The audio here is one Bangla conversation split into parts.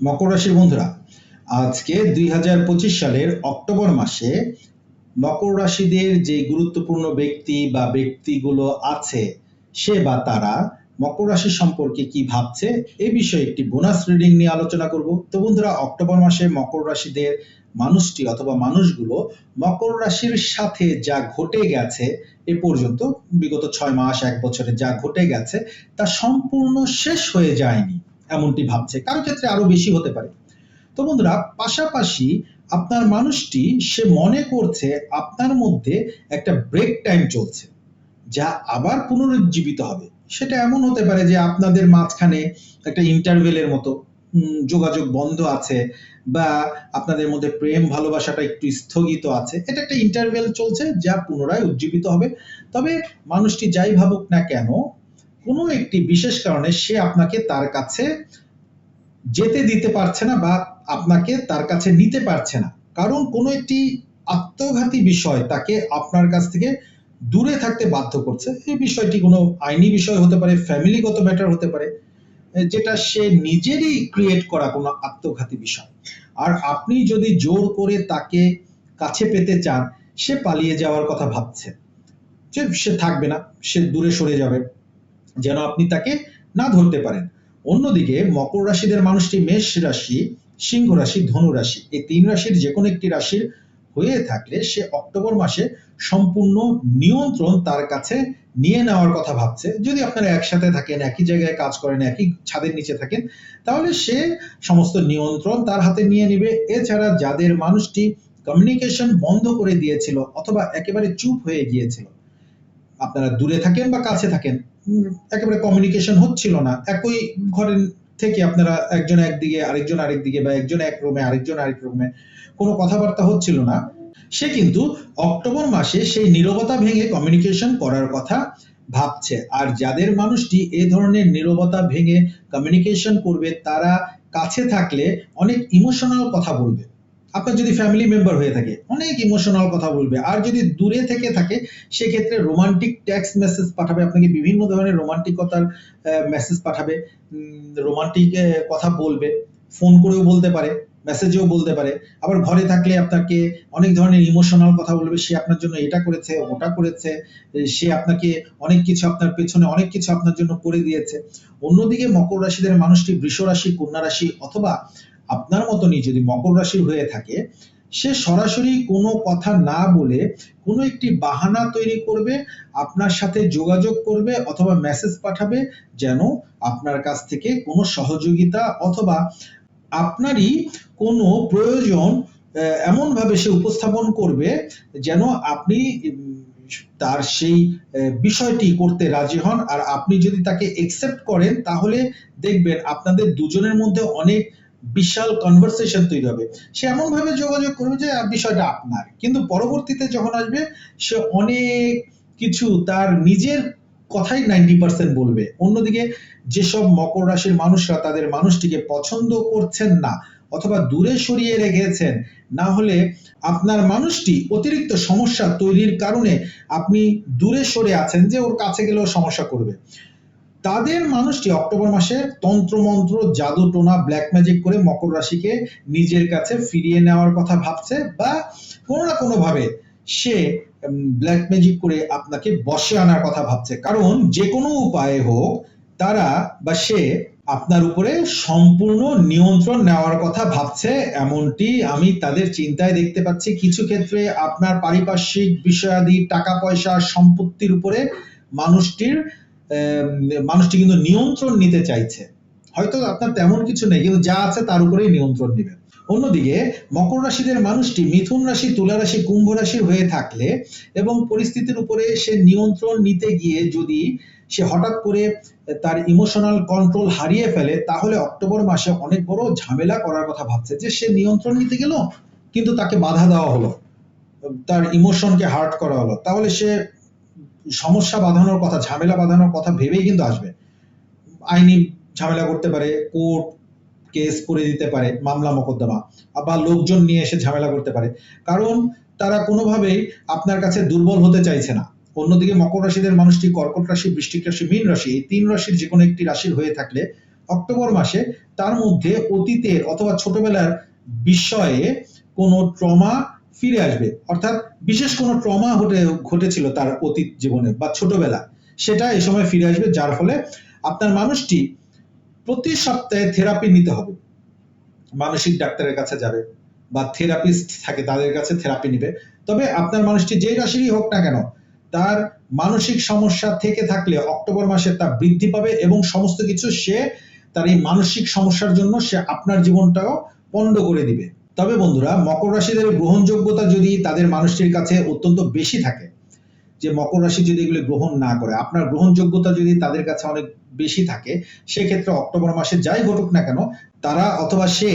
মকর রাশির বন্ধুরা, আজকে দুই হাজার পঁচিশ সালের অক্টোবর মাসে মকর রাশিদের যে গুরুত্বপূর্ণ ব্যক্তি বা ব্যক্তিগুলো আছে, সে বা তারা মকর রাশি সম্পর্কে কি ভাবছে, এ বিষয়ে একটি বোনাস রিডিং নিয়ে আলোচনা করব। তো বন্ধুরা, অক্টোবর মাসে মকর রাশিদের মানুষটি অথবা মানুষগুলো মকর রাশির সাথে যা ঘটে গেছে, এ পর্যন্ত বিগত ছয় মাস, এক বছরে যা ঘটে গেছে, তা সম্পূর্ণ শেষ হয়ে যায়নি। এমনটি ভাবছে। কারও ক্ষেত্রে আরও বেশি হতে পারে। তো বন্ধুরা, পাশাপাশি আপনার মানুষটি সে মনে করছে আপনার মধ্যে একটা ব্রেক টাইম চলছে, যা আবার পুনরুজ্জীবিত হবে। সেটা এমন হতে পারে যে আপনাদের মাঝখানে একটা ইন্টারভেলের মতো যোগাযোগ বন্ধ আছে বা আপনাদের মধ্যে প্রেম ভালোবাসাটা একটু স্থগিত আছে। এটা একটা ইন্টারভেল চলছে যা পুনরায় উজ্জীবিত হবে। তবে মানুষটি যাই ভাবুক না কেন কোনো একটি বিশেষ কারণে সে আপনাকে তার কাছে যেতে দিতে পারছে না বা আপনাকে তার কাছে নিতে পারছে না। কারণ কোনো একটি আত্মঘাতী বিষয় তাকে আপনার কাছ থেকে দূরে থাকতে বাধ্য করছে। এই বিষয়টি কোনো আইনি বিষয় হতে পারে ফ্যামিলিগত ম্যাটার হতে পারে, যেটা সে নিজেরই ক্রিয়েট করা কোনো আত্মঘাতী বিষয়। আর আপনি যদি জোর করে তাকে কাছে পেতে চান, সে পালিয়ে যাওয়ার কথা ভাবছে। যে সে থাকবে না, সে দূরে সরে যাবে। যেন আপনি তাকে না ধরতে পারেন। অন্যদিকে মকর রাশিদের মানুষটি মেষ রাশি, সিংহ রাশি, ধনু রাশি, এই তিন রাশির যে কোনো একটি রাশির হয়ে থাকলে সে অক্টোবর মাসে সম্পূর্ণ নিয়ন্ত্রণ তার কাছে নিয়ে নেওয়ার কথা ভাবছে। যদি আপনারা একসাথে থাকেন, একই জায়গায় কাজ করেন, একই ছাদের নিচে থাকেন, তাহলে সে সমস্ত নিয়ন্ত্রণ তার হাতে নিয়ে নেবে। এছাড়া যাদের মানুষটি কমিউনিকেশন বন্ধ করে দিয়েছিল অথবা একেবারে চুপ হয়ে গিয়েছিল আপনারা দূরে থাকেন বা কাছে থাকেন একেবারে কমিউনিকেশন হচ্ছিল না। একই ঘরের থেকে আপনারা একজন একদিকে আরেকজন আরেক দিকে বা একজন এক রুমে আরেকজন আরেক রুমে কোনো কথাবার্তা হচ্ছিল না। সে কিন্তু অক্টোবর মাসে সেই নীরবতা ভেঙে কমিউনিকেশন করার কথা ভাবছে। আর যাদের মানুষটি এ ধরনের নীরবতা ভেঙে কমিউনিকেশন করবে তারা কাছে থাকলে অনেক ইমোশনাল কথা বলবে। আপনার যদি ফ্যামিলি মেম্বার হয়ে থাকে, অনেক ইমোশনাল কথা বলবে। আর যদি দূরে থেকে থাকে, সেক্ষেত্রে রোমান্টিক টেক্সট মেসেজ পাঠাবে, আপনাকে বিভিন্ন ধরনের রোমান্টিকতার মেসেজ পাঠাবে। রোমান্টিক কথা বলবে। ফোন করেও বলতে পারে মেসেজেও বলতে পারে। আবার ঘরে থাকলে আপনাকে অনেক ধরনের ইমোশনাল কথা বলবে, সে আপনার জন্য এটা করেছে, ওটা করেছে সে আপনাকে অনেক কিছু আপনার পেছনে অনেক কিছু আপনার জন্য করে দিয়েছে। অন্যদিকে মকর রাশিদের মানুষটি বৃষ রাশি কন্যা রাশি অথবা আপনার মতনই যদি মকর রাশির হয়ে থাকে, সে সরাসরি কোনো কথা না বলে কোনো একটি বাহানা তৈরি করবে, আপনার সাথে যোগাযোগ করবে অথবা মেসেজ পাঠাবে যেন আপনার কাছ থেকে কোনো সহযোগিতা অথবা আপনারই কোনো প্রয়োজন এমনভাবে সে উপস্থাপন করবে যেন আপনি তার সেই বিষয়টি করতে রাজি হন। আর আপনি যদি তাকে একসেপ্ট করেন, তাহলে দেখবেন আপনাদের দুজনের মধ্যে অনেক বিশাল কনভারসেশন তৈরি হবে। সে এমন ভাবে যোগাযোগ করবে যে বিষয়টা আপনার। কিন্তু পরবর্তীতে যখন আসবে, সে অনেক কিছু তার নিজের কথাই নাইনটি পার্সেন্ট বলবে। অন্যদিকে, যেসব মকর রাশির মানুষরা তাদের মানুষটিকে পছন্দ করছেন না অথবা দূরে সরিয়ে রেখেছেন, না হলে আপনার মানুষটি অতিরিক্ত সমস্যা তৈরির কারণে আপনি দূরে সরে আছেন যে, ওর কাছে গেলেও সমস্যা করবে। তাদের মানুষটি অক্টোবর মাসে তন্ত্রমন্ত্র জাদু টোনা ব্ল্যাক ম্যাজিক করে মকর রাশিকে নিজের কাছে ফিরিয়ে নেওয়ার কথা ভাবছে বা কোনো না কোনো ভাবে সে ব্ল্যাক ম্যাজিক করে আপনাকে বসে আনার কথা ভাবছে। কারণ যে কোনো উপায়ে হোক তারা বা সে আপনার উপরে সম্পূর্ণ নিয়ন্ত্রণ নেওয়ার কথা ভাবছে। এমনটি আমি তাদের চিন্তায় দেখতে পাচ্ছি। কিছু ক্ষেত্রে আপনার পারিপার্শ্বিক বিষয়াদি, টাকা পয়সা, সম্পত্তির উপরে মানুষটির মানুষটি কিন্তু নিয়ন্ত্রণ নিতে চাইছে। হয়তো আপনার তেমন কিছু নেই, কিন্তু যা আছে তার উপরেই নিয়ন্ত্রণ নেবে অন্যদিকে, মকর রাশিদের মানুষটি মিথুন রাশি, তুলা রাশি, কুম্ভ রাশির হয়ে থাকলে এবং পরিস্থিতির উপরে সে নিয়ন্ত্রণ নিতে গিয়ে যদি সে হঠাৎ করে তার ইমোশনাল কন্ট্রোল হারিয়ে ফেলে, তাহলে অক্টোবর মাসে অনেক বড় ঝামেলা করার কথা ভাবছে যে সে নিয়ন্ত্রণ নিতে গেল, কিন্তু তাকে বাধা দেওয়া হলো। তার ইমোশনকে হার্ট করা হলো। তাহলে সে সমস্যা বাঁধানোর কথা, ঝামেলা বাঁধানোর কথা ভেবেই কিন্তু আসবে। আইনি ঝামেলা করতে পারে, কোর্ট কেস করে দিতে পারে, মামলা মোকদ্দমা বা লোকজন নিয়ে এসে ঝামেলা করতে পারে। কারণ তারা কোনোভাবেই আপনার কাছে দুর্বল হতে চাইছে না। অন্যদিকে মকর রাশিদের মানুষটি কর্কট রাশি বৃষ্টিক রাশি, মীন রাশি, এই তিন রাশির যে কোনো একটি রাশির হয়ে থাকলে অক্টোবর মাসে তার মধ্যে অতীতের অথবা ছোটবেলার বিষয়ে কোনো ট্রমা ফিরে আসবে। অর্থাৎ বিশেষ কোনো ট্রমা ঘটে, ঘটেছিল তার অতীত জীবনে বা ছোটবেলা। সেটা এই সময় ফিরে আসবে, যার ফলে আপনার মানুষটি প্রতি সপ্তাহে থেরাপি নিতে হবে। মানসিক ডাক্তারের কাছে যাবে বা থেরাপিস্ট থাকে তাদের কাছে থেরাপি নিবে। তবে আপনার মানুষটি যে রাশিরই হোক না কেন, তার মানসিক সমস্যা থেকে থাকলে অক্টোবর মাসে তা বৃদ্ধি পাবে এবং সমস্ত কিছু সে তার এই মানসিক সমস্যার জন্য সে আপনার জীবনটাও পণ্ড করে দিবে। তবে বন্ধুরা, মকর রাশিদের গ্রহণযোগ্যতা যদি তাদের মানুষটির কাছে অত্যন্ত বেশি থাকে, যে মকর রাশি যদি এগুলি গ্রহণ না করে, আপনার গ্রহণযোগ্যতা যদি তাদের কাছে অনেক বেশি থাকে, সেক্ষেত্রে অক্টোবর মাসে যাই ঘটুক না কেন, তারা অথবা সে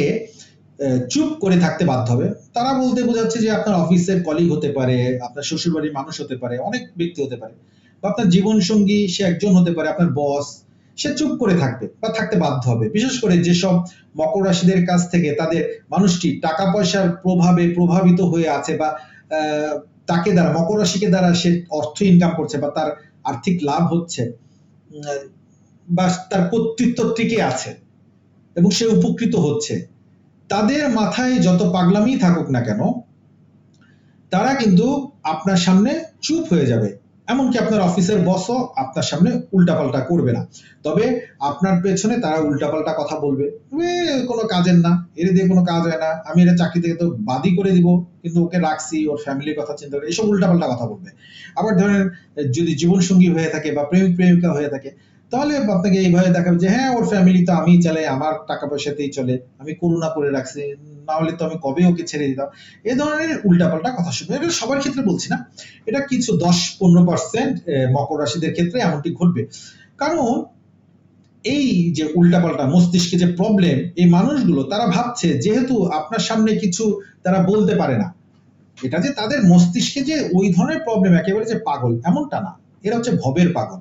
চুপ করে থাকতে বাধ্য হবে। তারা বলতে বোঝাচ্ছে যে আপনার অফিসের কলিগ হতে পারে, আপনার শ্বশুরবাড়ির মানুষ হতে পারে, অনেক ব্যক্তি হতে পারে। বা আপনার জীবন সঙ্গী সে একজন হতে পারে, আপনার বস সে চুপ করে থাকবে বা থাকতে বাধ্য হবে। বিশেষ করে যেসব মকর রাশিদের কাছ থেকে তাদের মানুষটি টাকা পয়সার প্রভাবে প্রভাবিত হয়ে আছে বা তাকে দ্বারা, মকর রাশিকে দ্বারা সে অর্থ ইনকাম করছে বা তার আর্থিক লাভ হচ্ছে বা তার কর্তৃত্ব টিকে আছে এবং সে উপকৃত হচ্ছে, তাদের মাথায় যত পাগলামি থাকুক না কেন, তারা কিন্তু আপনার সামনে চুপ হয়ে যাবে। এমনকি আপনার অফিসের বসও আপনার সামনে উল্টাপাল্টা করবে না। তবে আপনার পেছনে তারা উল্টাপাল্টা কথা বলবে। কোনো কাজের না। এর দিয়ে কোনো কাজ হয় না। আমি এটা চাকরি থেকে তো বাদই করে দিব। কিন্তু ওকে রাখছি, ওর ফ্যামিলির কথা চিন্তা করে, এসব উল্টাপাল্টা কথা বলবে। আবার ধরেন, যদি জীবনসঙ্গী হয়ে থাকে বা প্রেমিক প্রেমিকা হয়ে থাকে তাহলে আপনাকে এইভাবে দেখাবে যে হ্যাঁ ওর ফ্যামিলি তো আমি চালাই, আমার টাকা পয়সাতেই চলে, আমি করুণা করে রাখছি না হলে তো আমি কবে ওকে ছেড়ে দিতাম? এ ধরনের উল্টাপাল্টা কথা শুনবে। এটা সবার ক্ষেত্রে বলছি না। এটা কিছু দশ পনেরো পার্সেন্ট মকর রাশিদের ক্ষেত্রে এমনটি ঘটবে। কারণ এই যে উল্টাপাল্টা মস্তিষ্কে যে প্রবলেম এই মানুষগুলো, তারা ভাবছে যেহেতু আপনার সামনে কিছু তারা বলতে পারে না, এটা যে তাদের মস্তিষ্কে যে ওই ধরনের প্রবলেম একেবারে যে পাগল, এমনটা না। এরা হচ্ছে ভবের পাগল।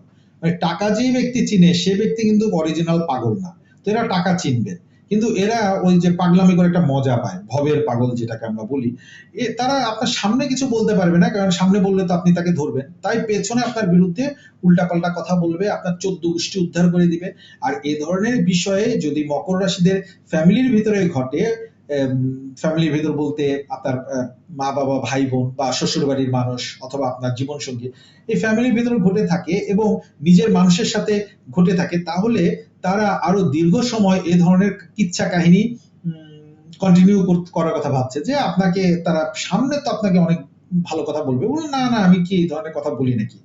টাকা যে ব্যক্তি চিনে, সে ব্যক্তি কিন্তু অরিজিনাল পাগল না। তো এরা টাকা চিনবে। কিন্তু এরা ওই যে পাগলামি করে একটা মজা পায়, ভবের পাগল যেটাকে আমরা বলি। তারা আপনার সামনে কিছু বলতে পারবে না, কারণ সামনে বললে তো আপনি তাকে ধরবেন। তাই পেছনে আপনার বিরুদ্ধে উল্টাপাল্টা কথা বলবে, আপনার চোদ্দ গোষ্ঠী উদ্ধার করে দিবে। আর এ ধরনের বিষয়ে যদি মকর রাশিদের ফ্যামিলির ভিতরে ঘটে ফ্যামিলির ভিতর বলতে আপনার মা বাবা ভাই বোন বা শ্বশুর বাড়ির মানুষ অথবা আপনার জীবন সঙ্গী এই ফ্যামিলির ভিতরে ঘটে থাকে এবং নিজের মানুষের সাথে ঘটে থাকে, তাহলে তারা আরও দীর্ঘ সময় এ ধরনের কিচ্ছা কাহিনী কন্টিনিউ করার কথা ভাবছে যে আপনাকে, তারা সামনে তো আপনাকে অনেক ভালো কথা বলবে। বলে না না, আমি কি এই ধরনের কথা বলি নাকি?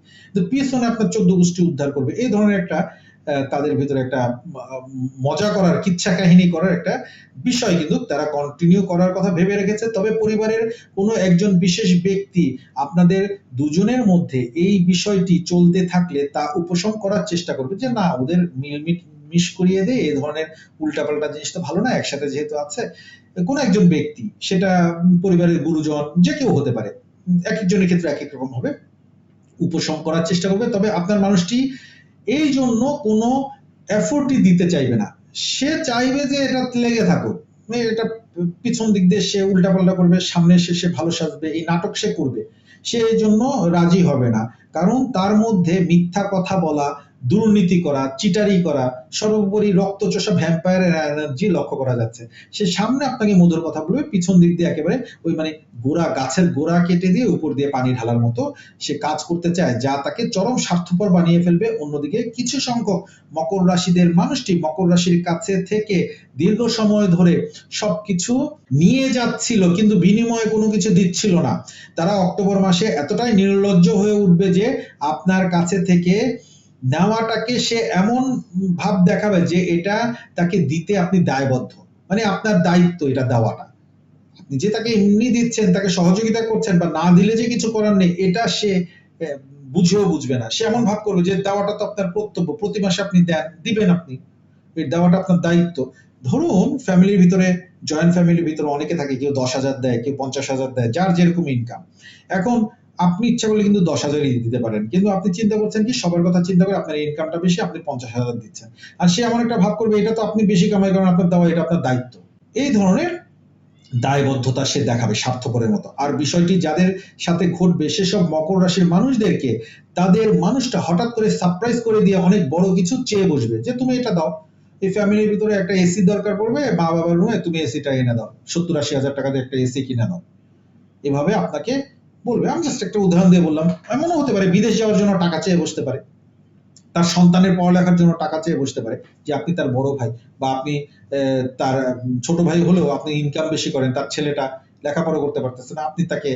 পিছনে আপনার চোদ্দ গোষ্ঠী উদ্ধার করবে। এই ধরনের একটা তাদের ভিতরে একটা মজা করার, কিচ্ছা কাহিনী করার একটা বিষয় কিন্তু তারা কন্টিনিউ করার কথা ভেবে রেখেছে। তবে পরিবারের কোনো একজন বিশেষ ব্যক্তি আপনাদের দুজনের মধ্যে এই বিষয়টি চলতে থাকলে তা উপশম করার চেষ্টা করবে যে, না, ওদের মিলমিট মিস করিয়ে দে, এই ধরনের উল্টাপাল্টা জিনিস তো ভালো না, একসাথে যেহেতু আছে। কোন একজন ব্যক্তি, সেটা পরিবারের গুরুজন, যে কেউ হতে পারে এক একজনের ক্ষেত্রে এক এক রকম হবে, উপশম করার চেষ্টা করবে। তবে আপনার মানুষটি এই জন্য কোনো এফোর্টই দিতে চাইবে না। সে চাইবে যে এটা লেগে থাকুক। এটা পিছন দিক দিয়ে সে উল্টাপাল্টা করবে, সামনে এসে সে ভালো সাজবে, এই নাটক সে করবে। সে এই জন্য রাজি হবে না। কারণ তার মধ্যে মিথ্যা কথা বলা দুর্নীতি করা, চিটারি করা, সর্বোপরি রক্তচোষা ভ্যাম্পায়ারের এনার্জি লক্ষ্য করা যাচ্ছে। সে সামনে আপনাকে মধুর কথা বলবে, পিছন দিক দিয়ে একেবারে ওই মানে গোড়া, গাছের গোড়া কেটে দিয়ে উপর দিয়ে পানি ঢালার মতো সে কাজ করতে চায়, যা তাকে চরম স্বার্থপর বানিয়ে ফেলবে। অন্যদিকে কিছু সংখ্যক মকর রাশিদের মানুষটি মকর রাশির কাছে থেকে দীর্ঘ সময় ধরে সবকিছু নিয়ে যাচ্ছিল, কিন্তু বিনিময়ে কোনো কিছু দিচ্ছিল না। তারা অক্টোবর মাসে এতটাই নির্লজ্জ হয়ে উঠবে যে আপনার কাছে থেকে নেওয়াটাকে সে এমন ভাব দেখাবে যে এটা তাকে দিতে আপনি দায়বদ্ধ। মানে আপনার দায়িত্ব এটা দেওয়াটা। যে তাকে এমনি দিচ্ছেন, তাকে সহযোগিতা করছেন বা না দিলে যে কিছু করার নেই, এটা সে বুঝেও বুঝবে না। সে এমন ভাব করবে যে দেওয়াটা তো আপনার কর্তব্য প্রতি মাসে আপনি দেন, দিবেন আপনি। দেওয়াটা আপনার দায়িত্ব। ধরুন ফ্যামিলির ভিতরে জয়েন্ট ফ্যামিলির ভিতরে অনেকে থাকে, কেউ দশ হাজার দেয়, কেউ পঞ্চাশ হাজার দেয়, যার যেরকম ইনকাম এখন আপনি ইচ্ছা করলে কিন্তু দশ হাজারই দিতে পারেন। কিন্তু আপনি চিন্তা করছেন কি, সবার কথা চিন্তা করে আপনার ইনকামটা বেশি, আপনি পঞ্চাশ হাজার দিচ্ছেন। আর সে এমন একটা ভাব করবে, এটা তো আপনি বেশি কামাই করেন, আপনার দেওয়া, এটা আপনার দায়িত্ব। এই ধরনের দায়বদ্ধতা সে দেখাবে স্বার্থপরের মতো। আর বিষয়টি যাদের সাথে ঘটবে, সেসব মকর রাশির মানুষদেরকে তাদের মানুষটা হঠাৎ করে সারপ্রাইজ করে দিয়ে অনেক বড় কিছু চেয়ে বসবে যে, তুমি এটা দাও। এই ফ্যামিলির ভিতরে একটা এসি দরকার পড়বে, মা বাবার রুমে তুমি এসিটা এনে দাও। সত্তর আশি হাজার টাকা দিয়ে একটা এসি কিনে দাও এভাবে আপনাকে বলবে। আমি জাস্ট একটা উদাহরণ দিয়ে বললাম এমনও হতে পারে বিদেশ যাওয়ার জন্য টাকা চেয়ে বসতে পারে। তার সন্তানের পড়ালেখার জন্য টাকা চেয়ে বসতে পারে যে আপনি তার বড় ভাই বা আপনি তার ছোট ভাই হলেও আপনি ইনকাম বেশি করেন, তার ছেলেটা লেখাপড়া করতে পারতেছে না, আপনি তাকে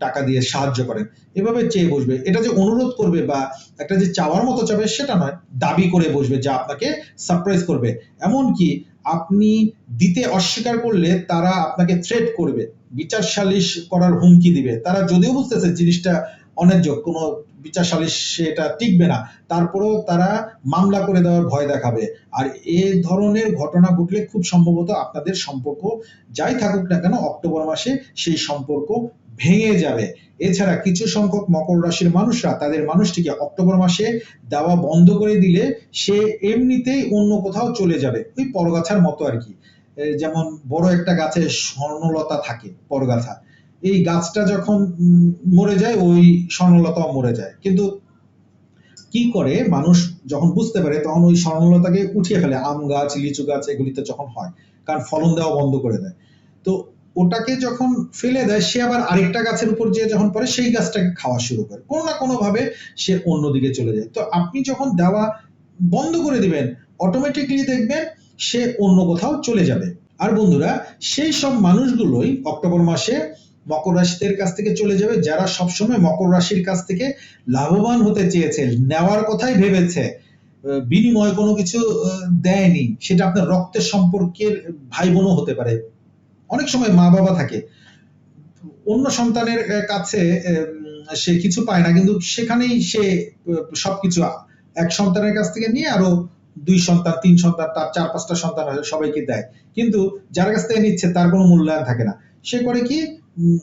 টাকা দিয়ে সাহায্য করেন। এভাবে চেয়ে বসবে। এটা যে অনুরোধ করবে বা একটা যে চাওয়ার মতো চাবে সেটা নয়, দাবি করে বসবে যা আপনাকে সারপ্রাইজ করবে। এমনকি আপনি দিতে অস্বীকার করলে তারা আপনাকে থ্রেট করবে। বিচার সালিশ করার হুমকি দিবে। তারা যদিও বুঝতেছে জিনিসটা অন্যায্য, কোনো বিচার সালিশ সেটা টিকবে না, তারপরেও তারা মামলা করে দেওয়ার ভয় দেখাবে। আর এ ধরনের ঘটনা ঘটলে খুব সম্ভবত আপনাদের সম্পর্ক যাই থাকুক না কেন, অক্টোবর মাসে সেই সম্পর্ক ভেঙে যাবে। এছাড়া কিছু সংখ্যক মকর রাশির মানুষরা, তাদের মানুষটিকে অক্টোবর মাসে দেওয়া বন্ধ করে দিলে সে এমনিতেই অন্য কোথাও চলে যাবে। ওই পরগাছার মতো আর কি। যেমন বড় একটা গাছে স্বর্ণলতা থাকে পরগাছা এই গাছটা যখন মরে যায়, ওই স্বর্ণলতাও মরে যায়। কিন্তু কি করে মানুষ যখন বুঝতে পারে, তখন ওই স্বর্ণলতাকে উঠিয়ে ফেলে। আম গাছ, লিচু গাছ, এগুলিতে যখন হয়, কারণ ফলন দেওয়া বন্ধ করে দেয়। তো ওটাকে যখন ফেলে দেয়, সে আবার আরেকটা গাছের উপর যে যখন পরে সেই গাছটাকে খাওয়া শুরু করে। কোনো না কোনো ভাবে সে অন্যদিকে চলে যায়। তো আপনি যখন দেওয়া বন্ধ করে দিবেন অটোমেটিকলি দেখবেন সে অন্য কোথাও চলে যাবে। আর বন্ধুরা, সেই সব মানুষগুলোই অক্টোবর মাসে মকর রাশিদের কাছ থেকে চলে যাবে, যারা সবসময় মকর রাশির কাছ থেকে লাভবান হতে চেয়েছে, নেওয়ার কথাই ভেবেছে বিনিময়ে কোনো কিছু দেয়নি। সেটা আপনার রক্তের সম্পর্কের ভাই বোনও হতে পারে। অনেক সময় মা বাবা থাকে। অন্য সন্তানের কাছে সে কিছু পায় না, কিন্তু সেখানেই সে সবকিছু এক সন্তানের কাছ থেকে নিয়ে আরও দুই সন্তান, তিন সন্তান, তার চার, পাঁচটা সন্তান আছে সবাইকে দেয়। কিন্তু যার কাছ থেকে নিচ্ছে, তার কোনো মূল্যায়ন থাকে না। সে করে কি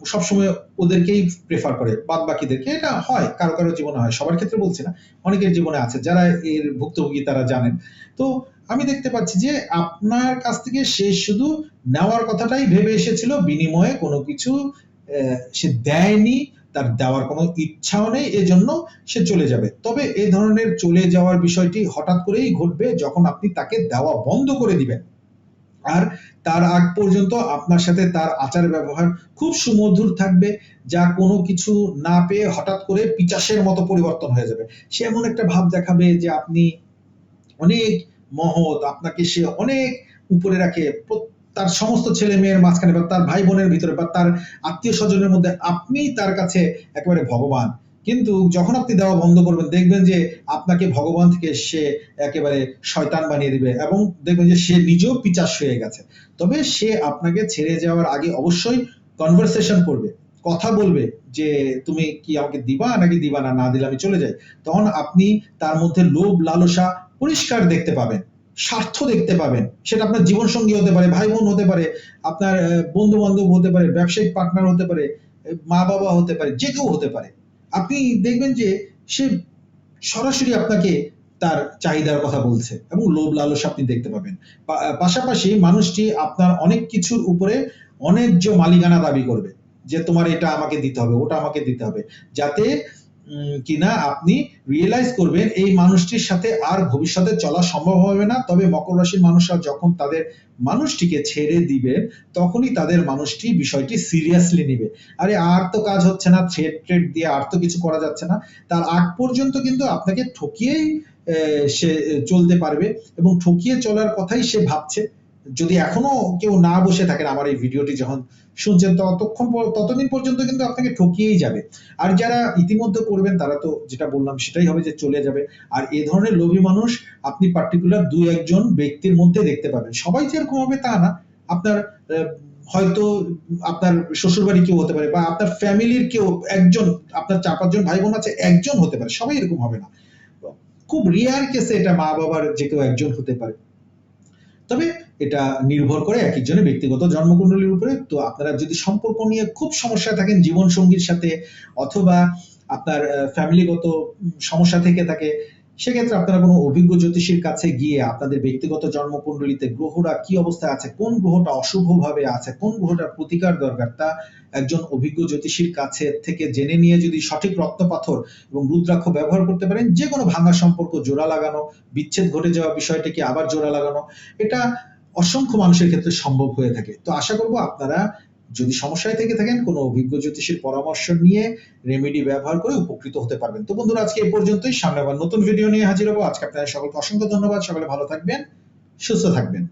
সবসময় ওদেরকেই প্রেফার করে বাদ বাকিদেরকে এটা হয়, কারও কারও জীবনে হয়, সবার ক্ষেত্রে বলছি না, অনেকের জীবনে আছে, যারা এর ভুক্তভোগী তারা জানেন। তো আমি দেখতে পাচ্ছি যে আপনার কাছ থেকে সে শুধু নেওয়ার কথাটাই ভেবে এসেছিল, বিনিময়ে কোনো কিছু সে দেয়নি। তার দেওয়ার কোনো ইচ্ছাও নেই, এজন্য সে চলে যাবে। তবে এই ধরনের চলে যাওয়ার বিষয়টি হঠাৎ করেই ঘটবে যখন আপনি তাকে দেওয়া বন্ধ করে দিবেন। আর তার আগ পর্যন্ত আপনার সাথে তার আচার ব্যবহার খুব সুমধুর থাকবে, যা কোনো কিছু না পেয়ে হঠাৎ করে পিচাসের মতো পরিবর্তন হয়ে যাবে। সে এমন একটা ভাব দেখাবে যে আপনি অনেক মহৎ, আপনাকে সে অনেক উপরে রাখে। তার সমস্ত ছেলে মেয়ের মাঝখানে বা তার ভাই বোনের ভিতরে বা তার আত্মীয় স্বজনের মধ্যে আপনি তার কাছে একেবারে ভগবান। কিন্তু যখন আপনি দেওয়া বন্ধ করবেন, দেখবেন যে আপনাকে ভগবান থেকে সে একেবারে শয়তান বানিয়ে দিবে এবং দেখবেন যে সে নিজেও পিচাস হয়ে গেছে। তবে সে আপনাকে ছেড়ে যাওয়ার আগে অবশ্যই কনভারসেশন করবে, কথা বলবে যে তুমি কি আমাকে দিবা নাকি দিবা না না দিলে আমি চলে যাই। তখন আপনি তার মধ্যে লোভ, লালসা পরিষ্কার দেখতে পাবেন। স্বার্থ দেখতে পাবেন। সেটা আপনার জীবন সঙ্গী হতে পারে ভাই বোন হতে পারে, আপনার বন্ধু বান্ধব হতে পারে, ব্যবসায়িক পার্টনার হতে পারে মা বাবা হতে পারে, যে কেউ হতে পারে। আপনি দেখবেন যে সে সরাসরি আপনাকে তার চাহিদার কথা বলছে এবং লোভ লালস আপনি দেখতে পাবেন। পাশাপাশি মানুষটি আপনার অনেক কিছুর উপরে অন্যায্য মালিকানা দাবি করবে, যে তোমার এটা আমাকে দিতে হবে, ওটা আমাকে দিতে হবে, যাতে কিনা আপনি রিয়েলাইজ করবেন এই মানুষটির সাথে আর ভবিষ্যতে চলা সম্ভব হবে না। তবে মকর রাশির মানুষরা যখন তাদের মানুষটিকে ছেড়ে দিবে, তখনই তাদের মানুষটি বিষয়টি সিরিয়াসলি নিবে। আরে আর তো কাজ হচ্ছে না থ্রেড ট্রেড দিয়ে আর তো কিছু করা যাচ্ছে না। তার আগ পর্যন্ত কিন্তু আপনাকে ঠকিয়েই সে, চলতে পারবে এবং ঠকিয়ে চলার কথাই সে ভাবছে। যদি এখনও কেউ না বসে থাকেন আমার এই ভিডিওটি যখন শুনছেন, ততক্ষণ ততদিন পর্যন্ত কিন্তু আপনাকে ঠকিয়েই যাবে। আর যারা ইতিমধ্যে করবেন, তারা তো যেটা বললাম সেটাই হবে যে চলে যাবে। আর এ ধরনের লোভী মানুষ আপনি পার্টিকুলার দুই একজন ব্যক্তির মধ্যে দেখতে পাবেন। সবাই যে এরকম হবে তা না। আপনার হয়তো আপনার শ্বশুরবাড়ি কেউ হতে পারে বা আপনার ফ্যামিলির কেউ একজন, আপনার চার পাঁচজন ভাই বোন আছে, একজন হতে পারে। সবাই এরকম হবে না। খুব রিয়ার কেসে এটা মা বাবার যে কেউ একজন হতে পারে। তবে এটা নির্ভর করে এক একজনের ব্যক্তিগত জন্মকুণ্ডলীর উপরে। তো আপনারা যদি সম্পর্ক নিয়ে খুব সমস্যায় থাকেন জীবন সঙ্গীর সাথে অথবা আপনার ফ্যামিলিগত সমস্যা থেকে থাকে, সেক্ষেত্রে আপনারা কোনো অভিজ্ঞ জ্যোতিষীর কাছে গিয়ে আপনাদের ব্যক্তিগত জন্মকুণ্ডলিতে গ্রহরা কি অবস্থায় আছে, কোন গ্রহটা অশুভভাবে আছে, কোন গ্রহটার প্রতিকার দরকার, তা একজন অভিজ্ঞ জ্যোতিষীর কাছে থেকে জেনে নিয়ে যদি সঠিক রত্নপাথর এবং রুদ্রাক্ষ ব্যবহার করতে পারেন যে কোনো ভাঙা সম্পর্ক, জোড়া লাগানো, বিচ্ছেদ ঘটে যাওয়া বিষয়টিকে আবার জোড়া লাগানো, এটা অসংখ্য মানুষের ক্ষেত্রে সম্ভব হয়ে থাকে। তো আশা করব আপনারা যদি সমস্যায় থেকে থাকেন, কোনো অভিজ্ঞ জ্যোতিষীর পরামর্শ নিয়ে রেমেডি ব্যবহার করে উপকৃত হতে পারবেন। তো বন্ধুরা, আজকে এ পর্যন্তই। সামনে আবার নতুন ভিডিও নিয়ে হাজির হব। আজকে আপনাদের সকলকে অসংখ্য ধন্যবাদ। সকলে ভালো থাকবেন, সুস্থ থাকবেন।